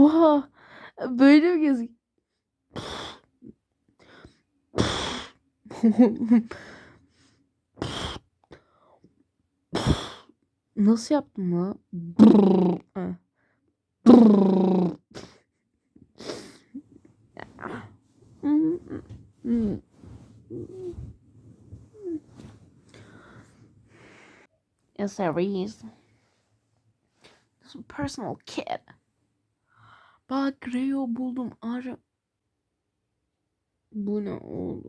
Oha. Böyle mi gözük? Nasıl yaptım la? Yes, there is. This personal kid. Bak Rio buldum. Ara. Bu ne oğlum?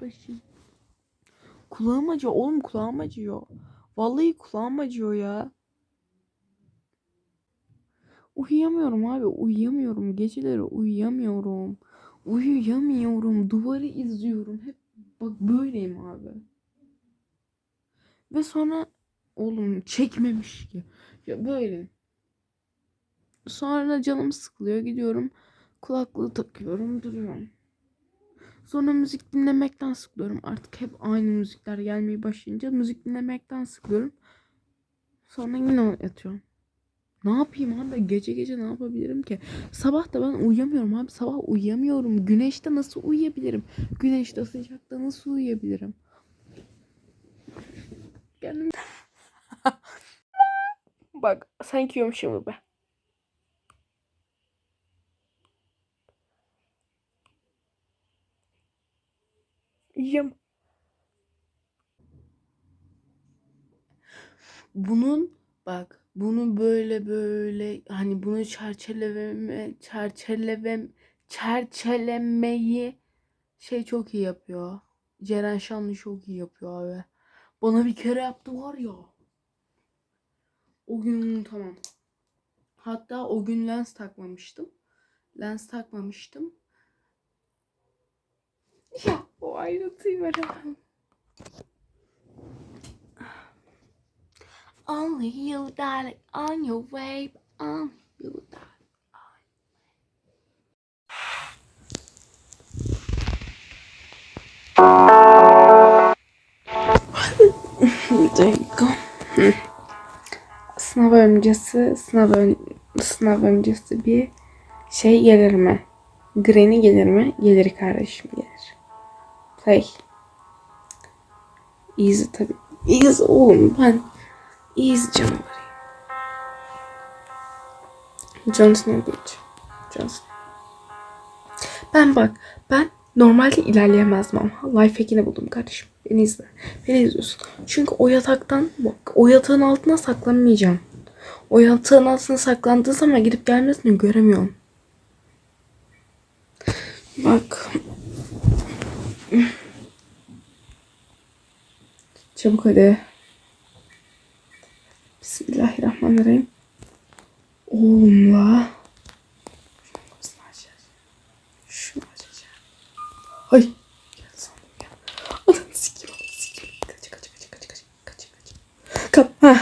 Başım. Kulağım acıyor. Oğlum kulağım acıyor. Vallahi kulağım acıyor ya. Uyuyamıyorum abi. Uyuyamıyorum. Geceleri uyuyamıyorum. Uyuyamıyorum. Duvarı izliyorum. Hep bak böyleyim abi. Ve sonra oğlum çekmemiş ki. Ya böyle. Sonra canım sıkılıyor. Gidiyorum. Kulaklığı takıyorum. Duruyorum. Sonra müzik dinlemekten sıkılıyorum. Artık hep aynı müzikler gelmeye başlayınca müzik dinlemekten sıkılıyorum. Sonra yine yatıyorum. Ne yapayım abi? Gece gece ne yapabilirim ki? Sabah da ben uyuyamıyorum abi. Sabah uyuyamıyorum. Güneşte nasıl uyuyabilirim? Güneşte sıcakta nasıl uyuyabilirim? Kendim... Bak sen yiyormuşum be. Yiyem. Bunun bak bunu böyle böyle hani bunu çerçeveleme çerçelevem çerçelemeyi şey çok iyi yapıyor. Ceren Şanlı çok iyi yapıyor abi. Bana bir kere yaptı var ya. O gün unutamam. Hatta o gün lens takmamıştım. Lens takmamıştım. Ya o ayrıntıyı veremem. Only you darling on your way on you darling. Hı. Sınav öncesi, sınav, ön, sınav öncesi bir şey gelir mi? Granny gelir mi? Gelir kardeşim gelir. Play. Easy tabii. Easy oğlum ben Jon Snow Beach. Jon Snow. Ben bak ben normalde ilerleyemezdim ama life hack'ini buldum kardeşim. Beni izle. Beni izliyorsun. Çünkü o yataktan bak o yatağın altına saklanmayacağım. O yatağın altına saklandığı zaman gidip gelmesini göremiyorum. Bak. Çabuk hadi. Bismillahirrahmanirrahim. Oğlum la. Şunu açacağım. Ay. Gel sandım ya. Anam sikim. Sikim. Kaç kaç kaç kaç kaç kaç kaç. Kap. Ha.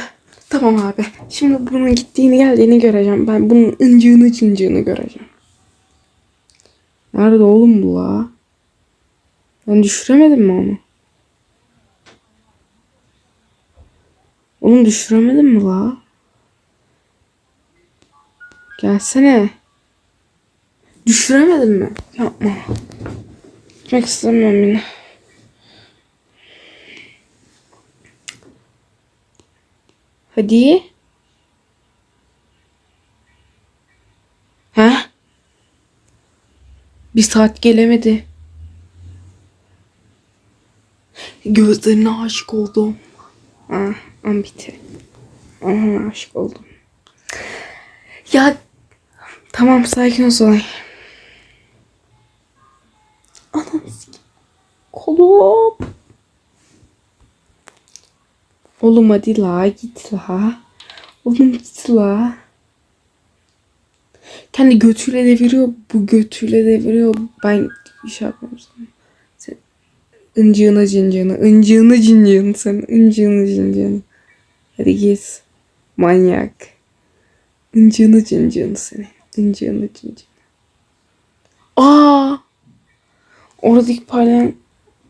Tamam abi. Şimdi bunun gittiğini geldiğini göreceğim. Ben bunun incığını cincığını göreceğim. Nerede oğlum bu la? Ben düşüremedim mi onu? Oğlum düşüremedim mi la? Gelsene. Düşüremedin mi? Yapma. Gitmek istemiyorum yine. Hadi. Ha? Bir saat gelemedi. Gözlerine aşık oldum. Ah, ambiti. Aha, aşık oldum. Ya tamam sakin ol Solay. Anam kolum. Oğlum hadi la git la. Oğlum git la. Kendi götüyle deviriyor. Bu götüyle deviriyor. Ben şey yapmıyorum sana. Sen ıncığını cincığını. ıncığını cincığını sen. ıncığını cincığını. Hadi git. Manyak. İncığını cincığını seni. İncığını cincığını. Aa! Oradaki parlayan...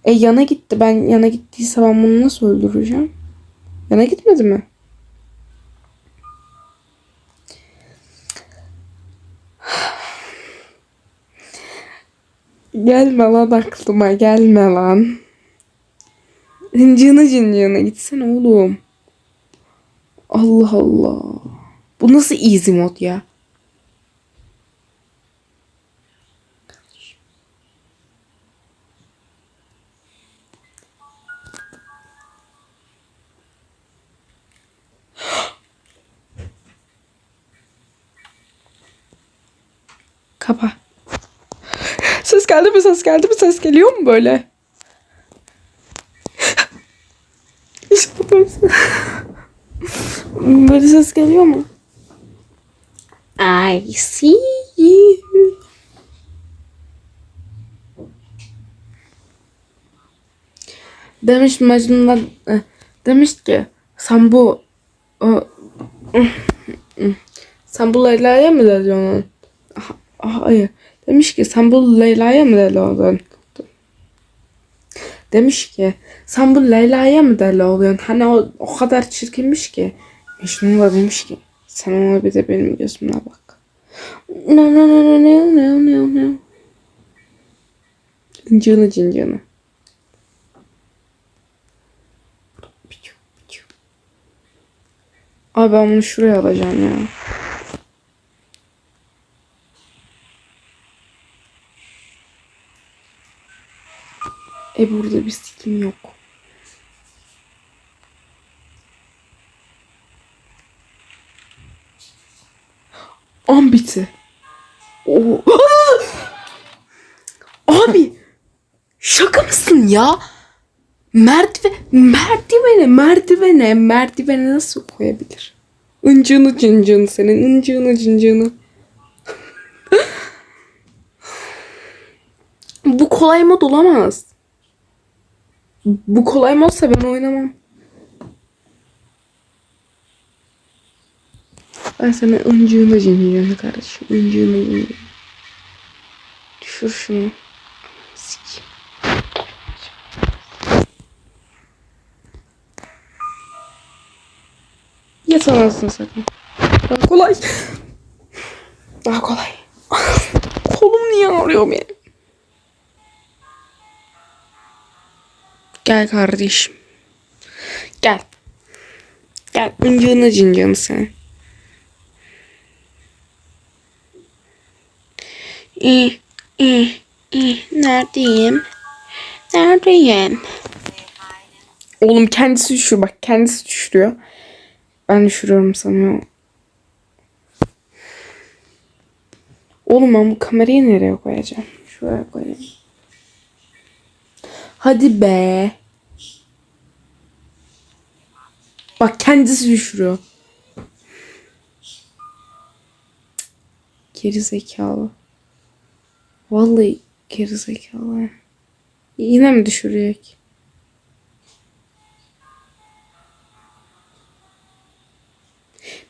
E yana gitti. Ben yana gittiyse ben bunu nasıl öldüreceğim? Yana gitmedi mi? Gelme lan aklıma gelme lan. Hıncığına cıncığına gitsene oğlum. Allah Allah. Bu nasıl easy mod ya? Kapa. Ses geldi mi? Ses geldi mi? Ses geliyor mu böyle? Böyle ses. Geliyor mu? I see you. Demiş Mecnun'la eh, demiş ki sen bu o, sen bu Leyla'ya mı dedi onun? Ah, Hayır. Demiş ki sen bu Leyla'ya mı deli oldun? Demiş ki sen bu Leyla'ya mı deli oluyorsun? Hani o, o kadar çirkinmiş ki. Mecnun da demiş ki sen ona bir de benim gözümle bak. No no no no no no no no. Cıncığını cıncığını. Abi ben bunu şuraya alacağım ya. E burada bir sikim yok. Ambiti. Oo. Abi şaka mısın ya? Merdiven, merdivene, merdivene, merdivene nasıl koyabilir? Incığını cıncığını senin, incığını cıncığını. Bu kolay mod olamaz. Bu kolay modsa ben oynamam. Ben sana ıncığını cıncığını kardeşim. Incığını cıncığını. Düşür şunu. Sikeyim. Yat anasını sakın. Daha kolay. Daha kolay. Kolum niye ağrıyor benim? Gel kardeşim. Gel. Gel. Incığını cincığını sen. İyi, iyi, iyi. Neredeyim? Neredeyim? Oğlum kendisi düşüyor bak kendisi düşürüyor. Ben düşürüyorum sanıyorum. Oğlum ben bu kamerayı nereye koyacağım? Şuraya koyayım. Hadi be. Bak kendisi düşürüyor. Geri zekalı. Vallahi geri zekalı. Yine mi düşürecek?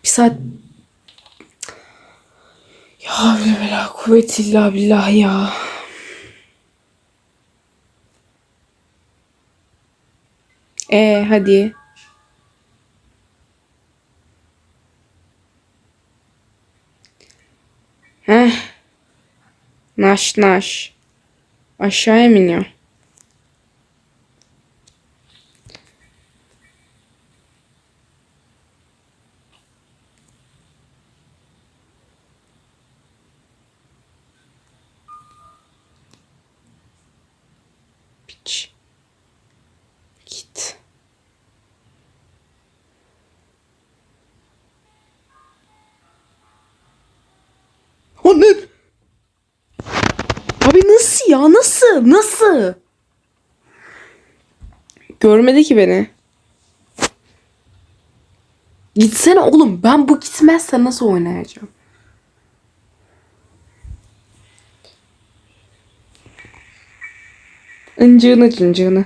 Bir saat ya havle ve la kuvvet illa billah ya. E hadi. Naş naş. Aşağıya mı iniyor? Piç. Ya? Nasıl? Nasıl? Görmedi ki beni. Gitsene oğlum. Ben bu gitmezse nasıl oynayacağım? Incığını cıncığını.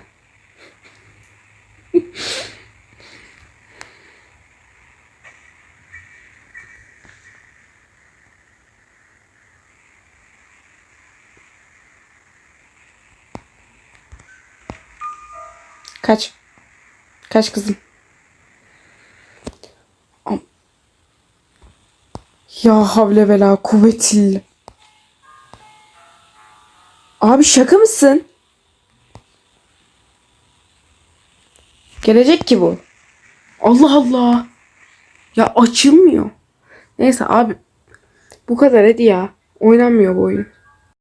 Kaç. Kaç kızım. Ya havle ve la kuvvetil. Abi şaka mısın? Gelecek ki bu. Allah Allah. Ya açılmıyor. Neyse abi. Bu kadar hadi ya. Oynanmıyor bu oyun.